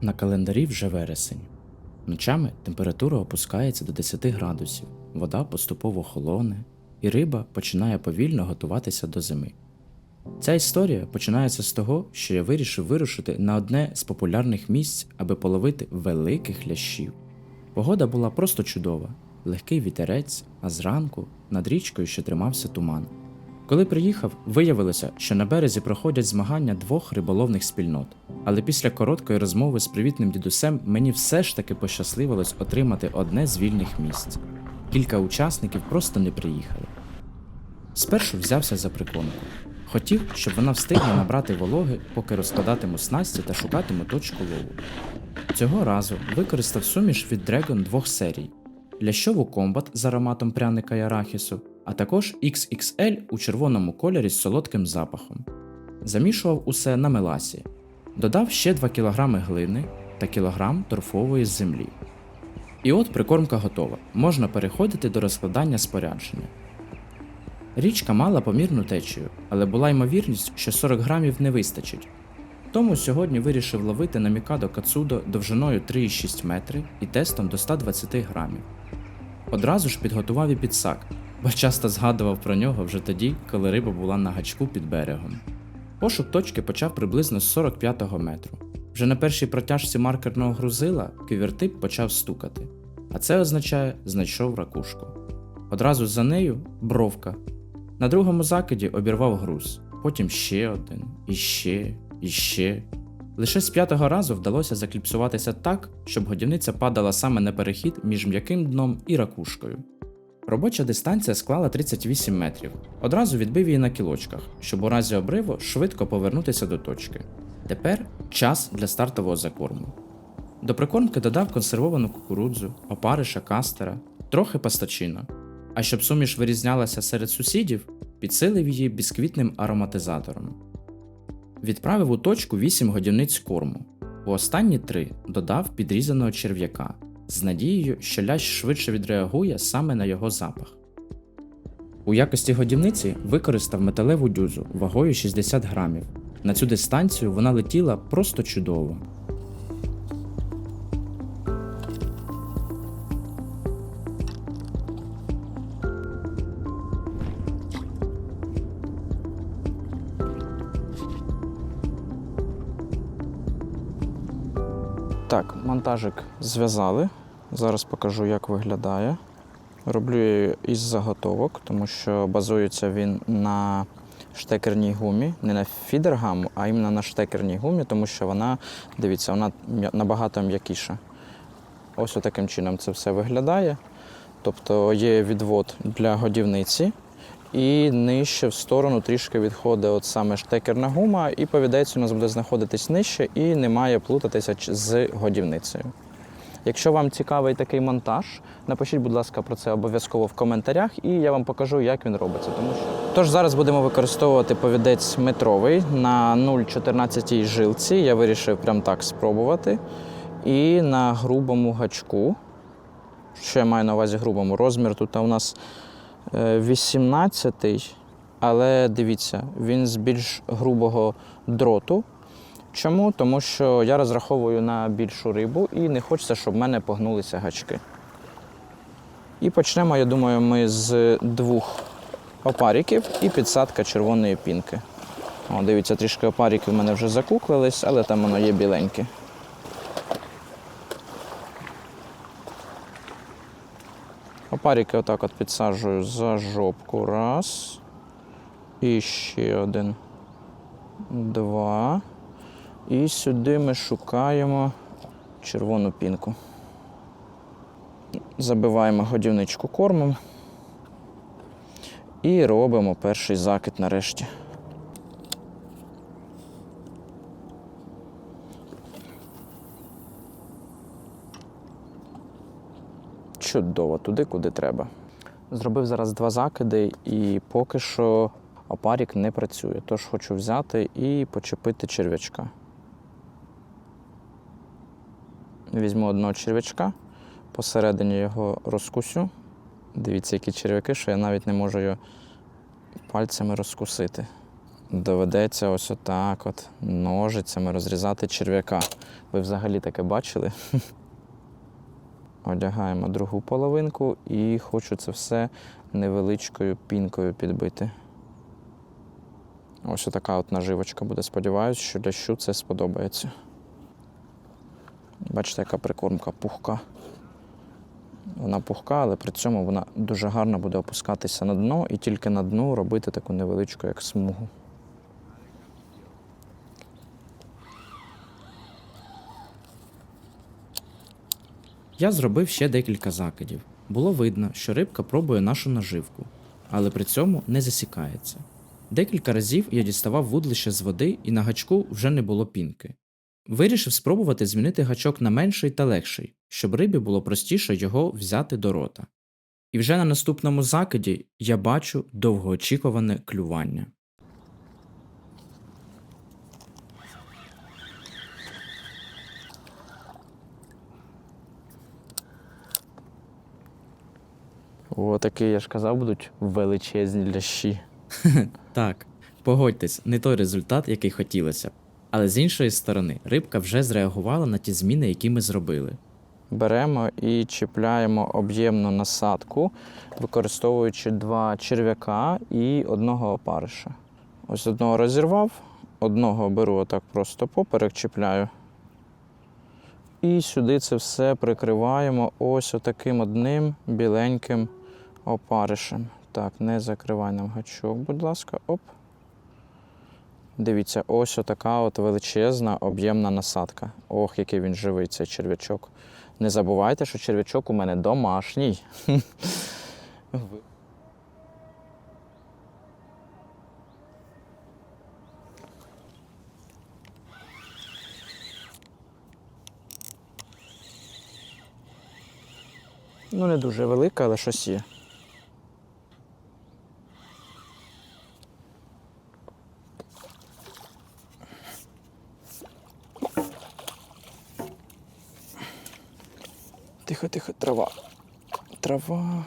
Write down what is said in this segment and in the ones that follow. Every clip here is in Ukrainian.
На календарі вже вересень. Ночами температура опускається до 10 градусів, вода поступово холоне, і риба починає повільно готуватися до зими. Ця історія починається з того, що я вирішив вирушити на одне з популярних місць, аби половити великих лящів. Погода була просто чудова, легкий вітерець, а зранку над річкою ще тримався туман. Коли приїхав, виявилося, що на березі проходять змагання двох риболовних спільнот. Але після короткої розмови з привітним дідусем мені все ж таки пощасливилось отримати одне з вільних місць. Кілька учасників просто не приїхали. Спершу взявся за прикормку. Хотів, щоб вона встигла набрати вологи, поки розкладатиму снасті та шукатиму точку лову. Цього разу використав суміш від Dragon двох серій: лящову комбат з ароматом пряника і арахісу, а також XXL у червоному кольорі з солодким запахом. Замішував усе на меласі. Додав ще 2 кг глини та кілограм торфової землі. І от прикормка готова. Можна переходити до розкладання спорядження. Річка мала помірну течію, але була ймовірність, що 40 грамів не вистачить. Тому сьогодні вирішив ловити на Мікадо Кацудо довжиною 3,6 метри і тестом до 120 грамів. Одразу ж підготував і підсак, бо часто згадував про нього вже тоді, коли риба була на гачку під берегом. Пошук точки почав приблизно з 45-го метру. Вже на першій протяжці маркерного грузила ківертип почав стукати, а це означає знайшов ракушку. Одразу за нею бровка. На другому закиді обірвав груз, потім ще один, і ще, і ще. Лише з п'ятого разу вдалося закліпсуватися так, щоб годівниця падала саме на перехід між м'яким дном і ракушкою. Робоча дистанція склала 38 метрів. Одразу відбив її на кілочках, щоб у разі обриву швидко повернутися до точки. Тепер час для стартового закорму. До прикормки додав консервовану кукурудзу, опариша кастера, трохи пастачино. А щоб суміш вирізнялася серед сусідів, підсилив її бісквітним ароматизатором. Відправив у точку 8 годівниць корму. У останні три додав підрізаного черв'яка з надією, що лящ швидше відреагує саме на його запах. У якості годівниці використав металеву дюзу вагою 60 грамів. На цю дистанцію вона летіла просто чудово. Так, монтажик зв'язали. Зараз покажу, як виглядає. Роблю її із заготовок, тому що базується він на штекерній гумі, не на фідергаму, а іменно на штекерній гумі, тому що вона, дивіться, вона набагато м'якіша. Ось таким чином це все виглядає. Тобто є відвод для годівниці, і нижче в сторону трішки відходить от саме штекерна гума, і повідець у нас буде знаходитись нижче і не має плутатися з годівницею. Якщо вам цікавий такий монтаж, напишіть, будь ласка, про це обов'язково в коментарях, і я вам покажу, як він робиться. Тому що... Тож зараз будемо використовувати повідець метровий на 0,14 жилці. Я вирішив прям так спробувати. І на грубому гачку. Що я маю на увазі грубому? Розмір тут у нас 18, але дивіться, він з більш грубого дроту. Чому? Тому що я розраховую на більшу рибу і не хочеться, щоб в мене погнулися гачки. І почнемо, я думаю, ми з двох опаріків і підсадка червоної пінки. О, дивіться, трішки опаріки в мене вже закуклились, але там воно є біленьке. Опарики отак от підсаджую за жопку. Раз. І ще один. Два. І сюди ми шукаємо червону пінку. Забиваємо годівничку кормом. І робимо перший закид нарешті. Чудово, туди, куди треба. Зробив зараз два закиди, і поки що опарік не працює. Тож хочу взяти і почепити черв'ячка. Візьму одного черв'ячка, посередині його розкусю. Дивіться, які черв'яки, що я навіть не можу його пальцями розкусити. Доведеться ось отак от ножицями розрізати черв'яка. Ви взагалі таке бачили? Одягаємо другу половинку і хочу це все невеличкою пінкою підбити. Ось така от наживочка буде. Сподіваюсь, що лящу це сподобається. Бачите, яка прикормка пухка. Вона пухка, але при цьому вона дуже гарно буде опускатися на дно і тільки на дну робити таку невеличку, як смугу. Я зробив ще декілька закидів. Було видно, що рибка пробує нашу наживку, але при цьому не засікається. Декілька разів я діставав вудлище з води, і на гачку вже не було пінки. Вирішив спробувати змінити гачок на менший та легший, щоб рибі було простіше його взяти до рота. І вже на наступному закиді я бачу довгоочікуване клювання. О, такі, я ж казав, будуть величезні лящі. Так, погодьтесь, не той результат, який хотілося б. Але з іншої сторони, рибка вже зреагувала на ті зміни, які ми зробили. Беремо і чіпляємо об'ємну насадку, використовуючи два черв'яка і одного опариша. Ось одного розірвав, одного беру отак просто поперек чіпляю. І сюди це все прикриваємо ось отаким одним біленьким опаришем. Так, не закривай нам гачок, будь ласка. Оп. Дивіться, ось отака от величезна об'ємна насадка. Ох, який він живий, цей черв'ячок. Не забувайте, що черв'ячок у мене домашній. Ну, не дуже велика, але щось є. Тихо, тихо, трава. Трава.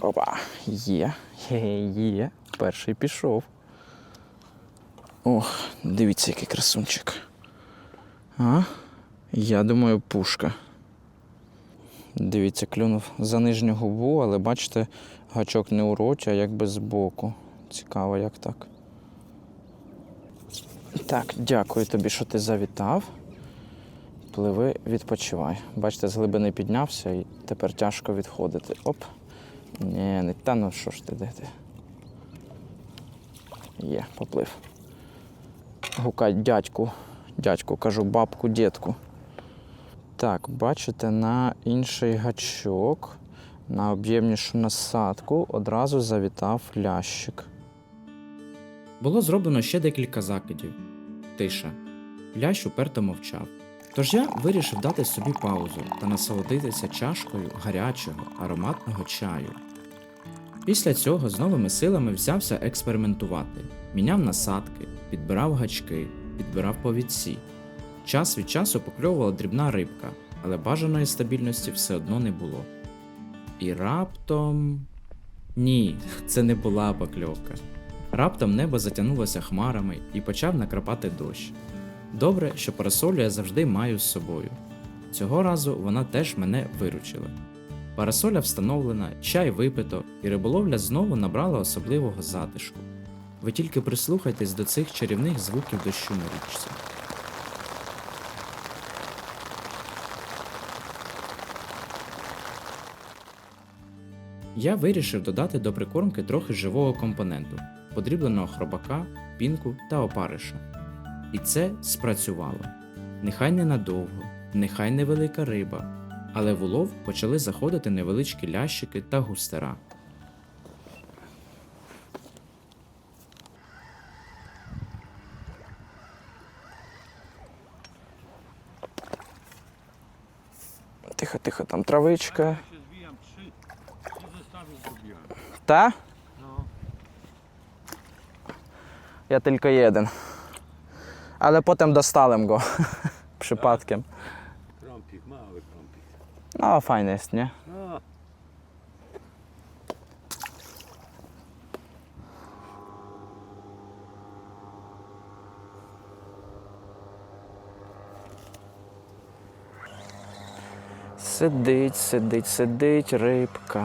Опа, є. Є, є. Перший пішов. Ох, дивіться, який красунчик. А? Я думаю, пушка. Дивіться, клюнув за нижню губу, але бачите, гачок не у роті, а якби збоку. Цікаво, як так. Так, дякую тобі, що ти завітав. Пливи, відпочивай. Бачите, з глибини піднявся і тепер тяжко відходити. Оп. Ні, не та ну що ж ти де ти? Є, поплив. Гукай дядьку. Дядьку, кажу бабку, дідку. Так, бачите, на інший гачок, на об'ємнішу насадку одразу завітав лящик. Було зроблено ще декілька закидів. Тиша. Лящ уперто мовчав. Тож я вирішив дати собі паузу та насолодитися чашкою гарячого ароматного чаю. Після цього з новими силами взявся експериментувати, міняв насадки, підбирав гачки, підбирав повідці. Час від часу покльовувала дрібна рибка, але бажаної стабільності все одно не було. І раптом. Ні, це не була покльовка. Раптом небо затягнулося хмарами і почав накрапати дощ. Добре, що парасолю я завжди маю з собою. Цього разу вона теж мене виручила. Парасоля встановлена, чай випито, і риболовля знову набрала особливого затишку. Ви тільки прислухайтесь до цих чарівних звуків дощу на річці. Я вирішив додати до прикормки трохи живого компоненту, подрібленого хробака, пінку та опариша. І це спрацювало. Нехай ненадовго, нехай невелика риба, але в улов почали заходити невеличкі лящики та густера. Тихо, тихо, там травичка. Та? Я тільки jeden. ale potem dostałem go przypadkiem. Krąpik, mały krąpik. No, fajny jest, nie? Сидить, сидить, сидить рибка.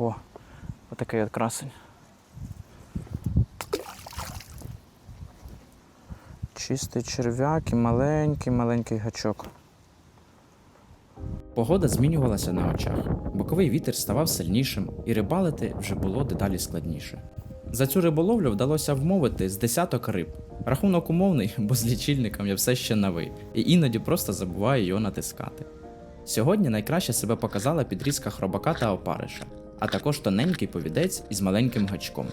О, отакий от красень. Чистий черв'як і маленький, маленький гачок. Погода змінювалася на очах. Боковий вітер ставав сильнішим, і рибалити вже було дедалі складніше. За цю риболовлю вдалося вмовити з десяток риб. Рахунок умовний, бо з лічильником я все ще на ви, і іноді просто забуваю його натискати. Сьогодні найкраще себе показала підрізка хробака та опариша, а також тоненький повідець із маленьким гачком.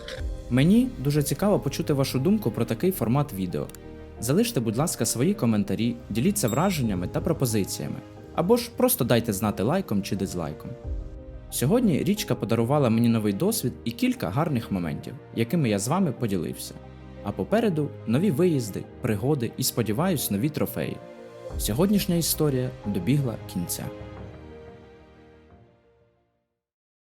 Мені дуже цікаво почути вашу думку про такий формат відео. Залиште, будь ласка, свої коментарі, діліться враженнями та пропозиціями, або ж просто дайте знати лайком чи дизлайком. Сьогодні річка подарувала мені новий досвід і кілька гарних моментів, якими я з вами поділився. А попереду нові виїзди, пригоди і сподіваюсь, нові трофеї. Сьогоднішня історія добігла кінця.